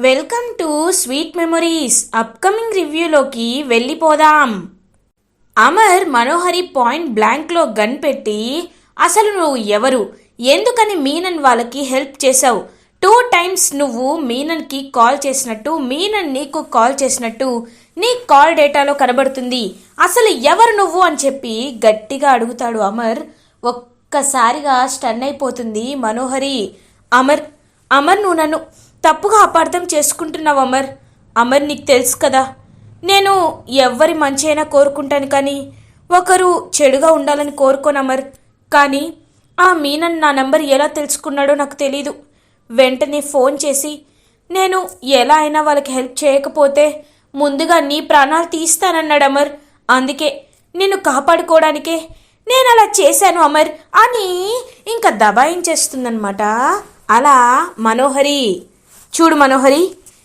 Welcome to sweet memories. Upcoming రివ్యూలోకి వెళ్ళిపోదాం. Amar Manohari point బ్లాంక్లో gun పెట్టి అసలు నువ్వు ఎవరు? ఎందుకని మీనన్ వాళ్ళకి హెల్ప్ చేశావు? టూ టైమ్స్ నువ్వు మీనన్కి కాల్ చేసినట్టు మీనన్ నీకు కాల్ చేసినట్టు నీ కాల్ డేటాలో కనబడుతుంది. అసలు ఎవరు నువ్వు? అని చెప్పి గట్టిగా అడుగుతాడు అమర్. ఒక్కసారిగా స్టన్ అయిపోతుంది మనోహరి. అమర్ అమర్ నువ్వు నన్ను తప్పుగా అపార్థం చేసుకుంటున్నావు అమర్. అమర్ నీకు తెలుసు కదా. నేను ఎవ్వరి మంచి అయినా కోరుకుంటాను కానీ ఒకరు చెడుగా ఉండాలని కోరుకోను అమర్. కానీ ఆ మీనన్ నా నంబర్ ఎలా తెలుసుకున్నాడో నాకు తెలీదు. వెంటనే ఫోన్ చేసి నేను ఎలా అయినా వాళ్ళకి హెల్ప్ చేయకపోతే ముందుగా నీ ప్రాణాలు తీస్తానన్నాడు అమర్. అందుకే నిన్ను కాపాడుకోవడానికే నేను అలా చేశాను అమర్. అని ఇంకా దబాయించేస్తుందన్నమాట. అలా మనోహరి. చూడు మనోహరి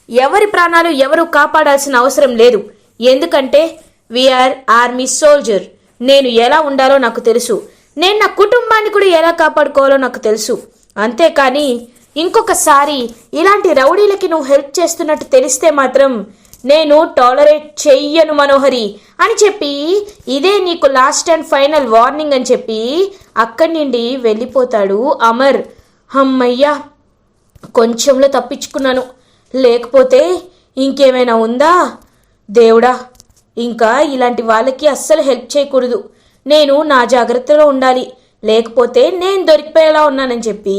ఎవరి ప్రాణాలు ఎవరు కాపాడాల్సిన అవసరం లేదు. ఎందుకంటే వీఆర్ ఆర్మీ సోల్జర్ నేను ఎలా ఉండాలో నాకు తెలుసు. నేను నా కుటుంబాన్ని కూడా ఎలా కాపాడుకోవాలో నాకు తెలుసు. అంతేకాని ఇంకొకసారి ఇలాంటి రౌడీలకి నువ్వు హెల్ప్ చేస్తున్నట్టు తెలిస్తే మాత్రం నేను టాలరేట్ చెయ్యను మనోహరి అని చెప్పి ఇదే నీకు లాస్ట్ అండ్ ఫైనల్ వార్నింగ్ అని చెప్పి అక్కడి నుండి వెళ్ళిపోతాడు అమర్. అమ్మయ్యా! కొంచెంలో తప్పించుకున్నాను. లేకపోతే ఇంకేమైనా ఉందా? దేవుడా ఇంకా ఇలాంటి వాళ్ళకి అస్సలు హెల్ప్ చేయకూడదు. నేను నా జాగ్రత్తలో ఉండాలి. లేకపోతే నేను దొరికిపోయేలా ఉన్నానని చెప్పి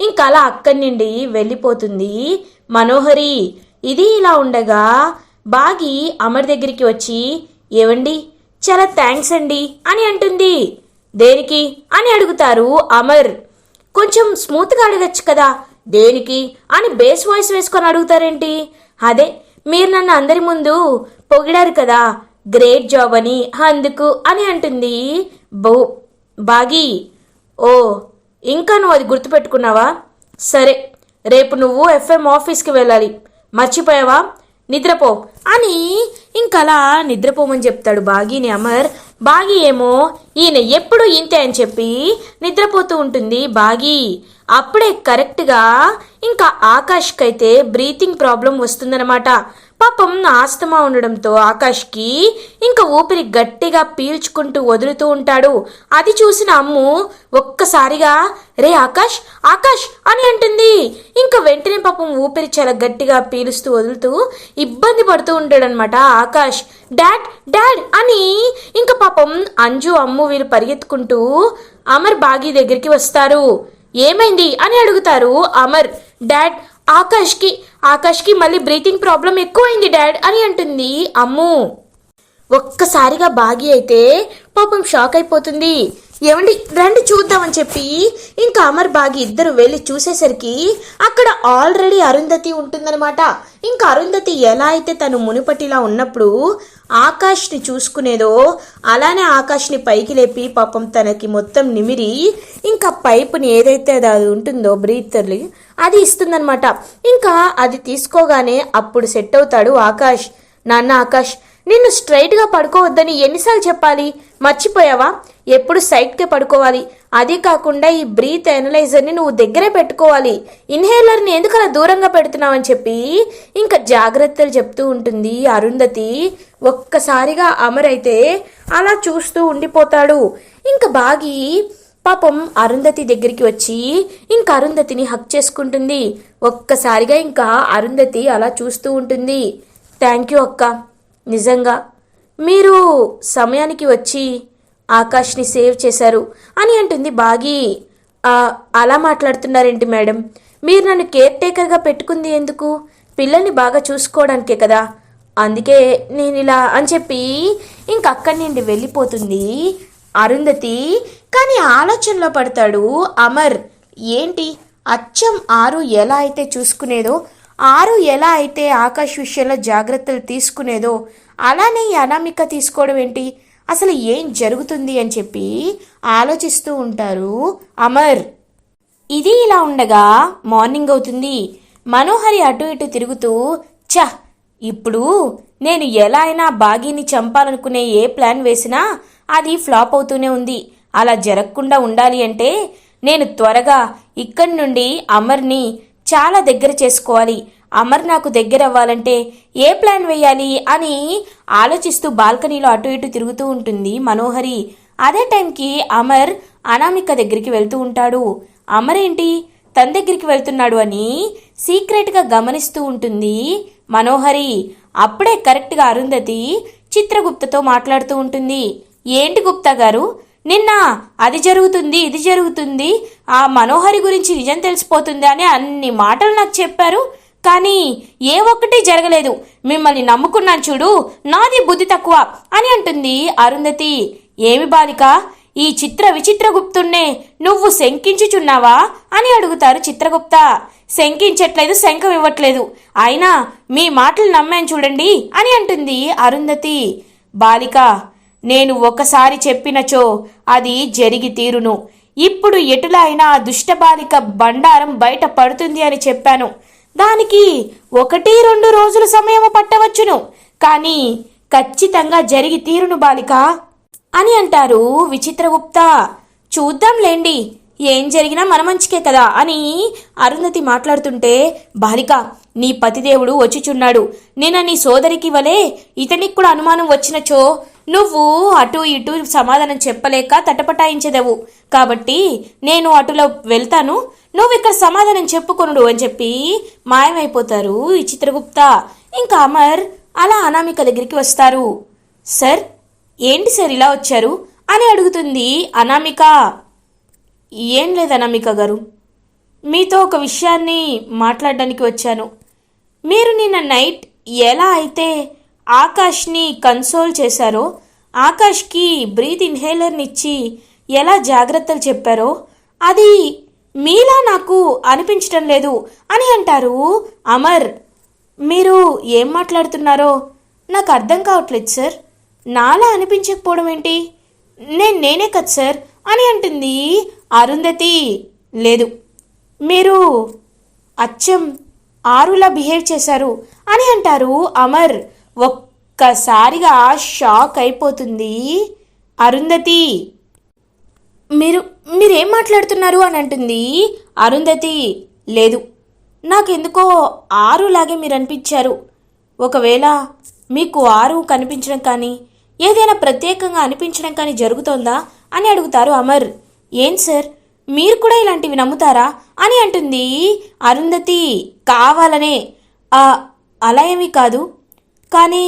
ఇంకా అలా అక్కడి నుండి వెళ్ళిపోతుంది మనోహరి. ఇది ఇలా ఉండగా బాగి అమర్ దగ్గరికి వచ్చి ఏవండి? చాలా థ్యాంక్స్ అండి అని అంటుంది. దేనికి? అని అడుగుతారు అమర్. కొంచెం స్మూత్గా అడగచ్చు కదా దేనికి? అని బేస్ వాయిస్ వేసుకొని అడుగుతారేంటి? అదే మీరు నన్ను అందరి ముందు పొగిడారు కదా గ్రేట్ జాబ్ అని అందుకు అని అంటుంది. బో బాగి ఓ ఇంకా నువ్వు అది గుర్తుపెట్టుకున్నావా? సరే రేపు నువ్వు ఎఫ్ఎం ఆఫీస్కి వెళ్ళాలి. మర్చిపోయావా? నిద్రపో. అని ఇంకలా నిద్రపోమని చెప్తాడు బాగీని అమర్. బాగి ఏమో? ఈయన ఎప్పుడు ఇంతే అని చెప్పి నిద్రపోతూ ఉంటుంది బాగి. అప్పుడే కరెక్ట్గా ఇంకా ఆకాష్కైతే బ్రీతింగ్ ప్రాబ్లం వస్తుందన్నమాట. పాపం ఆస్తమా ఉండడంతో ఆకాష్కి ఇంకా ఊపిరి గట్టిగా పీల్చుకుంటూ వదులుతూ ఉంటాడు. అది చూసిన అమ్ము ఒక్కసారిగా రే ఆకాష్ ఆకాష్ అని అంటుంది. ఇంకా వెంటనే పాపం ఊపిరి చాలా గట్టిగా పీలుస్తూ వదులుతూ ఇబ్బంది పడుతూ ఉంటాడనమాట ఆకాష్. డాడ్ డాడ్ అని ఇంకా పాపం అంజు అమ్ము వీళ్ళు పరిగెత్తుకుంటూ అమర్ బాగి దగ్గరికి వస్తారు. ఏమైంది? అని అడుగుతారు అమర్. డాడ్ ఆకాష్కి ఆకాష్కి మళ్ళీ బ్రీతింగ్ ప్రాబ్లం ఎక్కువైంది డాడ్ అని అంటుంది. అమ్ము! ఒక్కసారిగా బాగి అయితే పాపం షాక్ అయిపోతుంది. ఏమండి రండి చూద్దామని చెప్పి ఇంకా అమర్ బాగి ఇద్దరు వెళ్ళి చూసేసరికి అక్కడ ఆల్రెడీ అరుంధతి ఉంటుందన్నమాట. ఇంకా అరుంధతి ఎలా అయితే తను మునుపటిలా ఉన్నప్పుడు ఆకాష్ని చూసుకునేదో అలానే ఆకాష్ని పైకి లేపి పాపం తనకి మొత్తం నిమిరి. ఇంకా పైపుని ఏదైతే అది ఉంటుందో బ్రీతర్లీ అది ఇస్తుందనమాట ఇంకా అది తీసుకోగానే అప్పుడు సెట్ అవుతాడు ఆకాష్. నాన్న ఆకాష్ నిన్ను స్ట్రైట్గా పడుకోవద్దని ఎన్నిసార్లు చెప్పాలి? మర్చిపోయావా? ఎప్పుడు సైట్కి పడుకోవాలి? అది కాకుండా ఈ బ్రీత్ అనలైజర్ని నువ్వు దగ్గరే పెట్టుకోవాలి. ఇన్హేలర్ని ఎందుకు అలా దూరంగా పెడుతున్నావని చెప్పి ఇంకా జాగ్రత్తలు చెప్తూ ఉంటుంది అరుంధతి. ఒక్కసారిగా అమర్ అయితే అలా చూస్తూ ఉండిపోతాడు. ఇంకా బాగి పాపం అరుంధతి దగ్గరికి వచ్చి ఇంకా అరుంధతిని హక్ చేసుకుంటుంది. ఒక్కసారిగా ఇంకా అరుంధతి అలా చూస్తూ ఉంటుంది. థ్యాంక్ యూ అక్క. నిజంగా. మీరు సమయానికి వచ్చి ఆకాష్ని సేవ్ చేశారు అని అంటుంది బాగి. అలా మాట్లాడుతున్నారేంటి మేడం? మీరు నన్ను కేర్ టేకర్గా పెట్టుకుంది ఎందుకు? పిల్లల్ని బాగా చూసుకోవడానికే కదా. అందుకే నేను ఇలా అని చెప్పి ఇంక అక్కడి నుండి వెళ్ళిపోతుంది అరుంధతి. కానీ ఆలోచనలో పడతాడు అమర్. ఏంటి? అచ్చం ఆరు ఎలా అయితే చూసుకునేదో ఆరు ఎలా అయితే ఆకాష్ విషయంలో జాగ్రత్తలు తీసుకునేదో అలానే ఈ అనామిక తీసుకోవడం ఏంటి? అసలు ఏం జరుగుతుంది అని చెప్పి ఆలోచిస్తూ ఉంటారు అమర్. ఇది ఇలా ఉండగా మార్నింగ్ అవుతుంది. మనోహరి అటు ఇటు తిరుగుతూ చ ఇప్పుడు నేను ఎలా అయినా బాగీని చంపాలనుకునే ఏ ప్లాన్ వేసినా అది ఫ్లాప్ అవుతూనే ఉంది. అలా జరగకుండా ఉండాలి అంటే నేను త్వరగా ఇక్కడి నుండి అమర్ని చాలా దగ్గర చేసుకోవాలి. అమర్ నాకు దగ్గర అవ్వాలంటే ఏ ప్లాన్ వేయాలి అని ఆలోచిస్తూ బాల్కనీలో అటు ఇటు తిరుగుతూ ఉంటుంది మనోహరి. అదే టైంకి అమర్ అనామిక దగ్గరికి వెళ్తూ ఉంటాడు. అమర్ ఏంటి తన దగ్గరికి వెళ్తున్నాడు అని సీక్రెట్గా గమనిస్తూ ఉంటుంది మనోహరి. అప్పుడే కరెక్ట్గా అరుంధతి చిత్రగుప్తతో మాట్లాడుతూ ఉంటుంది. ఏంటి గుప్తా గారు? నిన్న అది జరుగుతుంది ఇది జరుగుతుంది. ఆ మనోహరి గురించి నిజం తెలిసిపోతుంది అని అన్ని మాటలు నాకు చెప్పారు. కానీ ఏ ఒక్కటి జరగలేదు. మిమ్మల్ని నమ్ముకున్నాను చూడు నాది బుద్ధి తక్కువ అని అంటుంది అరుంధతి. ఏమి బాలిక ఈ చిత్ర విచిత్రగుప్తుణ్ణే నువ్వు శంకించుచున్నావా అని అడుగుతారు చిత్రగుప్త. శంకించట్లేదు శంఖం ఇవ్వట్లేదు అయినా మీ మాటలు నమ్మాను చూడండి అని అంటుంది అరుంధతి. బాలిక నేను ఒకసారి చెప్పినచో అది జరిగి తీరును. ఇప్పుడు ఎటులా అయినా దుష్టబాలిక దుష్ట బాలిక బండారం బయట పడుతుంది అని చెప్పాను. దానికి ఒకటి రెండు రోజుల సమయం పట్టవచ్చును. కానీ ఖచ్చితంగా జరిగి తీరును బాలిక. అని అంటారు విచిత్రగుప్త చూద్దాంలేండి ఏం జరిగినా మన మంచికే కదా అని అరుంధతి మాట్లాడుతుంటే బాలిక నీ పతిదేవుడు వచ్చిచున్నాడు. నిన్న నీ సోదరికి వలే ఇతనికి కూడా అనుమానం వచ్చినచో నువ్వు అటు ఇటు సమాధానం చెప్పలేక తటపటాయించదవు. కాబట్టి నేను అటులో వెళ్తాను నువ్వు ఇక్కడ సమాధానం చెప్పుకొనుడు అని చెప్పి మాయమైపోతారు ఈ చిత్రగుప్త. ఇంకా అమర్ అలా అనామిక దగ్గరికి వస్తారు. సార్ ఏంటి సార్ ఇలా వచ్చారు? అని అడుగుతుంది అనామిక. ఏం లేదు అనామిక గారు. మీతో ఒక విషయాన్ని మాట్లాడడానికి వచ్చాను. మీరు నిన్న నైట్ ఎలా అయితే ఆకాష్ని కన్సోల్ చేశారో ఆకాష్కి బ్రీత్ ఇన్హేలర్ని ఇచ్చి ఎలా జాగ్రత్తలు చెప్పారో అది మీలా నాకు అనిపించటం లేదు అని అంటారు అమర్. మీరు ఏం మాట్లాడుతున్నారో నాకు అర్థం కావట్లేదు సార్. నాలా అనిపించకపోవడం ఏంటి? నేను నేనే కదా సార్ అని అంటుంది అరుంధతి. లేదు మీరు అచ్చం ఆరులా బిహేవ్ చేశారు అని అంటారు అమర్. ఒక్కసారిగా షాక్ అయిపోతుంది అరుంధతి. మీరు మీరేం మాట్లాడుతున్నారు అని అంటుంది. అరుంధతి లేదు. నాకెందుకో ఆరులాగే మీరు అనిపించారు ఒకవేళ మీకు ఆరు కనిపించడం కానీ ఏదైనా ప్రత్యేకంగా అనిపించడం కానీ జరుగుతోందా అని అడుగుతారు అమర్. ఏం సార్? మీరు కూడా ఇలాంటివి నమ్ముతారా అని అంటుంది అరుంధతి. కావాలనే. అలా ఏమీ కాదు. కానీ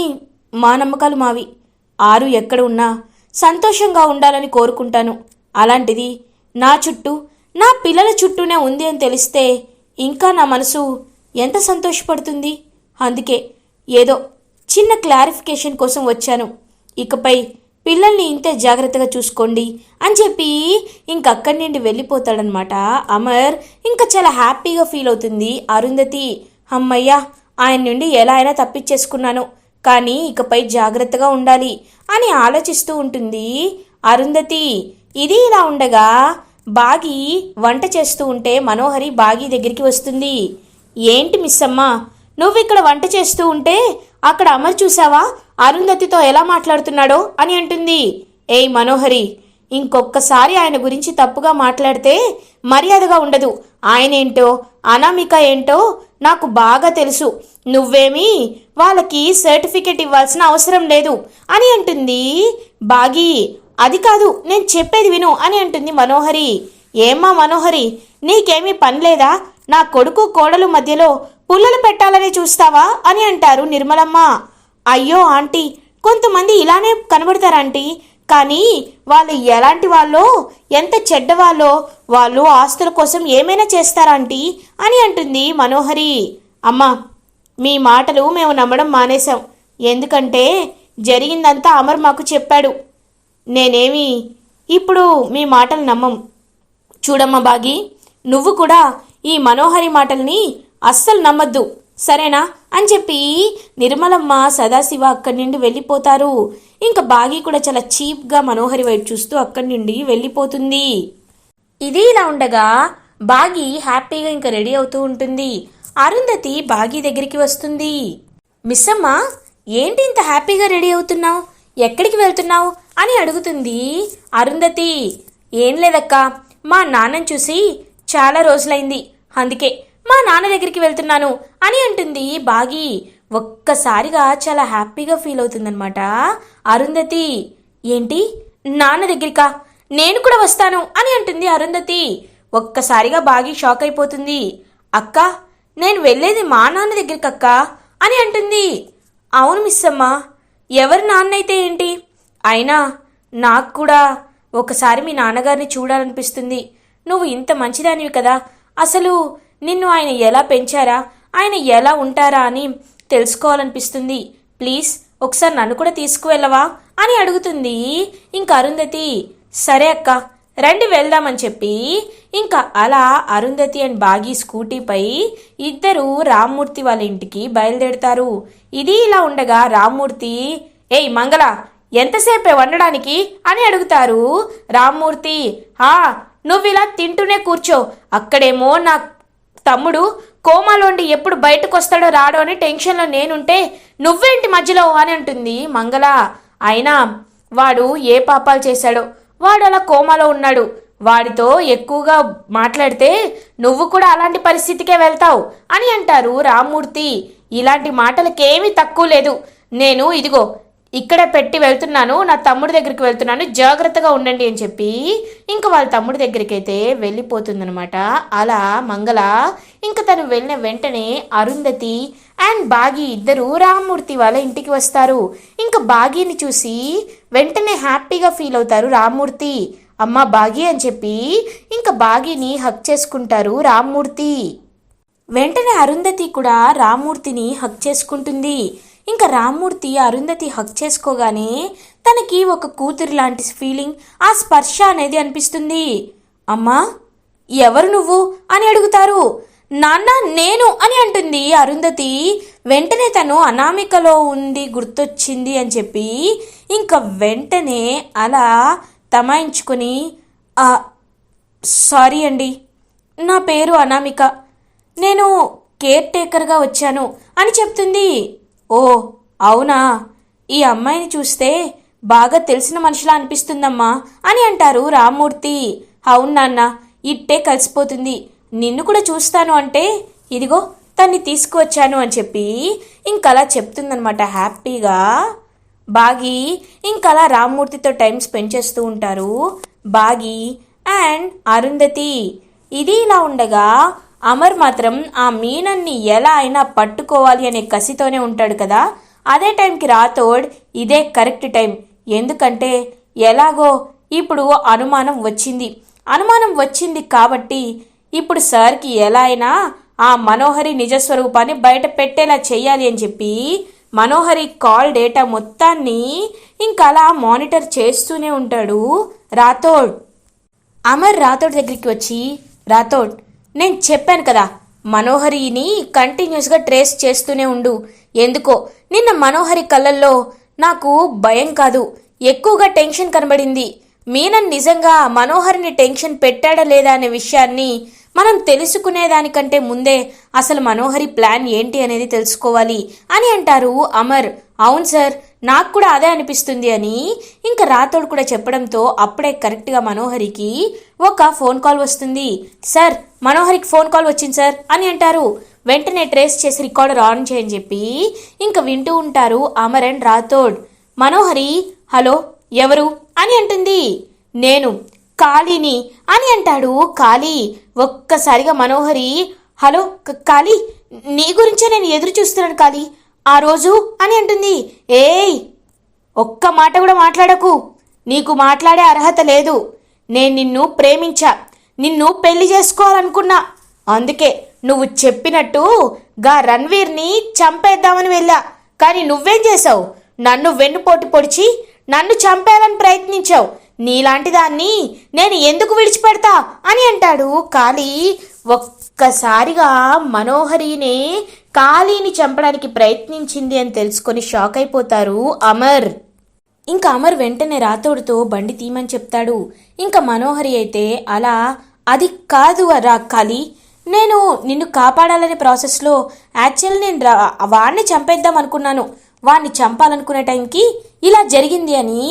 మా నమ్మకాలు మావి. ఆరు ఎక్కడ ఉన్నా సంతోషంగా ఉండాలని కోరుకుంటాను. అలాంటిది నా చుట్టూ నా పిల్లల చుట్టూనే ఉంది అని తెలిస్తే ఇంకా నా మనసు ఎంత సంతోషపడుతుంది? అందుకే ఏదో చిన్న క్లారిఫికేషన్ కోసం వచ్చాను. ఇకపై పిల్లల్ని ఇంతే జాగ్రత్తగా చూసుకోండి అని చెప్పి ఇంకక్కడి నుండి వెళ్ళిపోతాడనమాట అమర్ ఇంకా చాలా హ్యాపీగా ఫీల్ అవుతుంది. అరుంధతి అమ్మయ్యా ఆయన నుండి ఎలా అయినా తప్పించేసుకున్నాను కానీ ఇకపై జాగ్రత్తగా ఉండాలి అని ఆలోచిస్తూ ఉంటుంది అరుంధతి. ఇది ఇలా ఉండగా బాగి వంట చేస్తూ ఉంటే మనోహరి బాగి దగ్గరికి వస్తుంది. ఏంటి మిస్ అమ్మ నువ్వు ఇక్కడ వంట చేస్తూ ఉంటే అక్కడ అమర్ చూసావా అరుంధతితో ఎలా మాట్లాడుతున్నాడో అని అంటుంది. ఏయ్ మనోహరి ఇంకొక్కసారి ఆయన గురించి తప్పుగా మాట్లాడితే మర్యాదగా ఉండదు. ఆయన ఏంటో అనామిక ఏంటో నాకు బాగా తెలుసు. నువ్వేమీ వాళ్ళకి సర్టిఫికెట్ ఇవ్వాల్సిన అవసరం లేదు అని అంటుంది బాగి. అది కాదు నేను చెప్పేది విను అని అంటుంది మనోహరి. ఏమ్మా మనోహరి నీకేమీ పని లేదా? నా కొడుకు కోడలు మధ్యలో పుల్లలు పెట్టాలని చూస్తావా అని అంటారు నిర్మలమ్మ. అయ్యో ఆంటీ కొంతమంది ఇలానే కనబడతారంటీ కానీ వాళ్ళు ఎలాంటి వాళ్ళో ఎంత చెడ్డవాళ్ళో వాళ్ళు ఆస్తుల కోసం ఏమైనా చేస్తారంటీ అని అంటుంది మనోహరి. అమ్మా మీ మాటలు మేము నమ్మడం మానేశాం. ఎందుకంటే జరిగిందంతా అమర్ మాకు చెప్పాడు. నేనేమి? ఇప్పుడు మీ మాటలు నమ్మం. చూడమ్మా బాగి నువ్వు కూడా ఈ మనోహరి మాటల్ని అస్సలు నమ్మద్దు. సరేనా? అని చెప్పి నిర్మలమ్మ సదాశివ అక్కడి నుండి వెళ్ళిపోతారు. ఇంకా బాగి కూడా చాలా చీప్గా మనోహరి వైపు చూస్తూ అక్కడి నుండి వెళ్ళిపోతుంది. ఇది ఇలా ఉండగా బాగి హ్యాపీగా ఇంకా రెడీ అవుతూ ఉంటుంది. అరుంధతి బాగి దగ్గరికి వస్తుంది. మిస్సమ్మ ఏంటి ఇంత హ్యాపీగా రెడీ అవుతున్నావు? ఎక్కడికి వెళ్తున్నావు? అని అడుగుతుంది. అరుంధతి ఏం లేదక్కా? మా నాన్నని చూసి చాలా రోజులైంది. అందుకే మా నాన్న దగ్గరికి వెళ్తున్నాను అని అంటుంది బాగి. ఒక్కసారిగా చాలా హ్యాపీగా ఫీల్ అవుతుందనమాట అరుంధతి ఏంటి? నాన్న దగ్గరికా? నేను కూడా వస్తాను అని అంటుంది అరుంధతి. ఒక్కసారిగా బాగి షాక్ అయిపోతుంది. అక్క నేను వెళ్ళేది మా నాన్న దగ్గరికి అక్క అని అంటుంది. అవును మిస్ అమ్మ ఎవరి నాన్న అయితే ఏంటి? అయినా నాకు కూడా ఒకసారి మీ నాన్నగారిని చూడాలనిపిస్తుంది. నువ్వు ఇంత మంచిదానివి కదా. అసలు నిన్ను ఆయన ఎలా పెంచారా? ఆయన ఎలా ఉంటారా అని తెలుసుకోవాలనిపిస్తుంది. ప్లీజ్ ఒకసారి నన్ను కూడా తీసుకువెళ్ళవా? అని అడుగుతుంది ఇంకా అరుంధతి. సరే అక్క రండి వెళ్దామని చెప్పి ఇంకా అలా అరుంధతి అండ్ బాగి స్కూటీపై ఇద్దరు రామ్మూర్తి వాళ్ళ ఇంటికి బయలుదేరుతారు. ఇది ఇలా ఉండగా రామ్మూర్తి ఏయ్ మంగళ ఎంతసేపే వండడానికి అని అడుగుతారు. రామ్మూర్తి హా నువ్వు ఇలా తింటూనే కూర్చో. అక్కడేమో నా తమ్ముడు కోమాలోండి ఎప్పుడు బయటకు వస్తాడో రాడో అని టెన్షన్లో నేనుంటే నువ్వేంటి మధ్యలో అని అంటుంది మంగళ. అయినా వాడు ఏ పాపాలు చేశాడో. వాడు అలా కోమాలో ఉన్నాడు. వాడితో ఎక్కువగా మాట్లాడితే నువ్వు కూడా అలాంటి పరిస్థితికే వెళ్తావు అని అంటారు రామ్మూర్తి. ఇలాంటి మాటలకేమీ తక్కువ లేదు. నేను ఇదిగో ఇక్కడే పెట్టి వెళ్తున్నాను నా తమ్ముడి దగ్గరికి వెళ్తున్నాను జాగ్రత్తగా ఉండండి అని చెప్పి ఇంకా వాళ్ళ తమ్ముడి దగ్గరికి అయితే వెళ్ళిపోతుందనమాట అలా మంగళ ఇంకా తను వెళ్ళిన వెంటనే అరుంధతి అండ్ బాగి ఇద్దరు రామ్మూర్తి వాళ్ళ ఇంటికి వస్తారు. ఇంకా బాగీని చూసి వెంటనే హ్యాపీగా ఫీల్ అవుతారు రామ్మూర్తి. అమ్మ బాగి అని చెప్పి ఇంకా బాగిని హక్ చేసుకుంటారు రామ్మూర్తి. వెంటనే అరుంధతి కూడా రామ్మూర్తిని హక్ చేసుకుంటుంది. ఇంకా రామ్మూర్తి అరుంధతి హక్ చేసుకోగానే తనకి ఒక కూతురు లాంటి ఫీలింగ్ ఆ స్పర్శ అనేది అనిపిస్తుంది. అమ్మా ఎవరు నువ్వు అని అడుగుతారు. నాన్న నేను అని అంటుంది అరుంధతి. వెంటనే తను అనామికలో ఉంది గుర్తొచ్చింది అని చెప్పి ఇంకా వెంటనే అలా తమాయించుకొని సారీ అండి. నా పేరు అనామిక. నేను కేర్ టేకర్గా వచ్చాను అని చెప్తుంది. ఓ అవునా? ఈ అమ్మాయిని చూస్తే బాగా తెలిసిన మనిషిలా అనిపిస్తుందమ్మా అని అంటారు రామ్మూర్తి. అవును నాన్న ఇట్టే కలిసిపోతుంది. నిన్ను కూడా చూస్తాను అంటే ఇదిగో తన్ని తీసుకువచ్చాను అని చెప్పి ఇంకలా చెప్తుందనమాట హ్యాపీగా. బాగి ఇంకలా రామ్మూర్తితో టైం స్పెండ్ చేస్తూ ఉంటారు. బాగి అండ్ అరుంధతి. ఇది ఇలా ఉండగా అమర్ మాత్రం ఆ మీనన్ని ఎలా అయినా పట్టుకోవాలి అనే కసితోనే ఉంటాడు కదా. అదే టైంకి రాతోడ్ ఇదే కరెక్ట్ టైం. ఎందుకంటే ఎలాగో ఇప్పుడు అనుమానం వచ్చింది. అనుమానం వచ్చింది కాబట్టి ఇప్పుడు సార్కి ఎలా అయినా ఆ మనోహరి నిజస్వరూపాన్ని బయట పెట్టేలా చేయాలి అని చెప్పి మనోహరి కాల్ డేటా మొత్తాన్ని ఇంకలా మానిటర్ చేస్తూనే ఉంటాడు రాథోడ్. అమర్ రాథోడ్ దగ్గరికి వచ్చి రాథోడ్ నేను చెప్పాను కదా మనోహరిని కంటిన్యూస్గా ట్రేస్ చేస్తూనే ఉండు. ఎందుకో? నిన్న మనోహరి కళ్ళల్లో నాకు భయం కాదు. ఎక్కువగా టెన్షన్ కనబడింది. మీనన్ నిజంగా మనోహరిని టెన్షన్ పెట్టాడా లేదా అనే విషయాన్ని మనం తెలుసుకునేదానికంటే ముందే అసలు మనోహరి ప్లాన్ ఏంటి అనేది తెలుసుకోవాలి అని అంటారు అమర్. అవును సార్ నాకు కూడా అదే అనిపిస్తుంది అని ఇంకా రాతోడు కూడా చెప్పడంతో అప్పుడే కరెక్ట్గా మనోహరికి ఒక ఫోన్ కాల్ వస్తుంది. సార్ మనోహరికి ఫోన్ కాల్ వచ్చింది సార్ అని అంటారు. వెంటనే ట్రేస్ చేసి రికార్డర్ ఆన్ చేయని చెప్పి ఇంకా వింటూ ఉంటారు అమర్ అండ్ రాథోడ్. మనోహరి హలో ఎవరు? అని అంటుంది. నేను కాళీని అని అంటాడు కాళీ. ఒక్కసారిగా మనోహరి హలో క- కాళీ నీ గురించే నేను ఎదురు చూస్తున్నాను కాళీ. ఆ రోజు అని అంటుంది. ఏయ్ ఒక్క మాట కూడా మాట్లాడకు. నీకు మాట్లాడే అర్హత లేదు. నేను నిన్ను ప్రేమించా. నిన్ను పెళ్ళి చేసుకోవాలనుకున్నా. అందుకే నువ్వు చెప్పినట్టు గా రణ్వీర్ని చంపేద్దామని వెళ్ళా. కానీ నువ్వేం చేసావు నన్ను వెన్నుపోటు పొడిచి నన్ను చంపేయాలని ప్రయత్నించావు. నీలాంటి దాన్ని నేను ఎందుకు విడిచిపెడతా అని అంటాడు. కాళీ ఒక్కసారిగా మనోహరినే కాళీని చంపడానికి ప్రయత్నించింది అని తెలుసుకొని షాక్ అయిపోతారు అమర్. ఇంకా అమర్ వెంటనే రాతోడితో బండి తీయమని చెప్తాడు. ఇంకా మనోహరి అయితే అలా అది కాదు రా కాళీ నేను నిన్ను కాపాడాలనే ప్రాసెస్లో యాక్చువల్ నేను రా వాడిని చంపేద్దాం అనుకున్నాను. వాడిని చంపాలనుకునే టైంకి ఇలా జరిగింది అని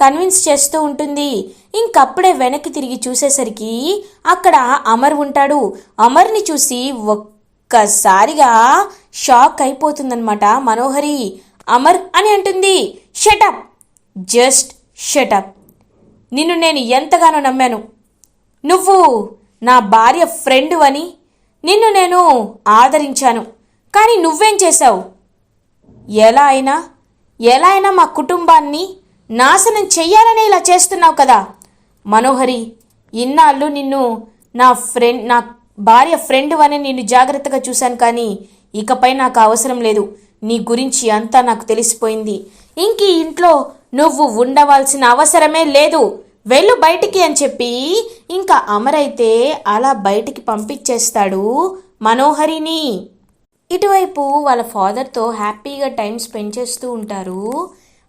కన్విన్స్ చేస్తూ ఉంటుంది. ఇంకప్పుడే వెనక్కి తిరిగి చూసేసరికి అక్కడ అమర్ ఉంటాడు. అమర్ని చూసి ఒక్కసారిగా షాక్ అయిపోతుందన్నమాట మనోహరి. అమర్ అని అంటుంది. షటప్ జస్ట్ షటప్ నిన్ను నేను ఎంతగానో నమ్మాను. నువ్వు నా భార్య ఫ్రెండ్ అని నిన్ను నేను ఆదరించాను. కానీ నువ్వేం చేశావు? ఎలా అయినా ఎలా అయినా మా కుటుంబాన్ని నాశనం చెయ్యాలనే ఇలా చేస్తున్నావు కదా. మనోహరి ఇన్నాళ్ళు నిన్ను నా ఫ్రెండ్ నా భార్య ఫ్రెండ్ అని నిన్ను జాగ్రత్తగా చూశాను కానీ ఇకపై నాకు అవసరం లేదు. నీ గురించి అంతా నాకు తెలిసిపోయింది. ఇంక ఇంట్లో నువ్వు ఉండవలసిన అవసరమే లేదు. వెళ్ళు బయటికి అని చెప్పి ఇంకా అమరైతే అలా బయటికి పంపించేస్తాడు మనోహరిని. ఇటువైపు వాళ్ళ ఫాదర్తో హ్యాపీగా టైం స్పెండ్ చేస్తూ ఉంటారు.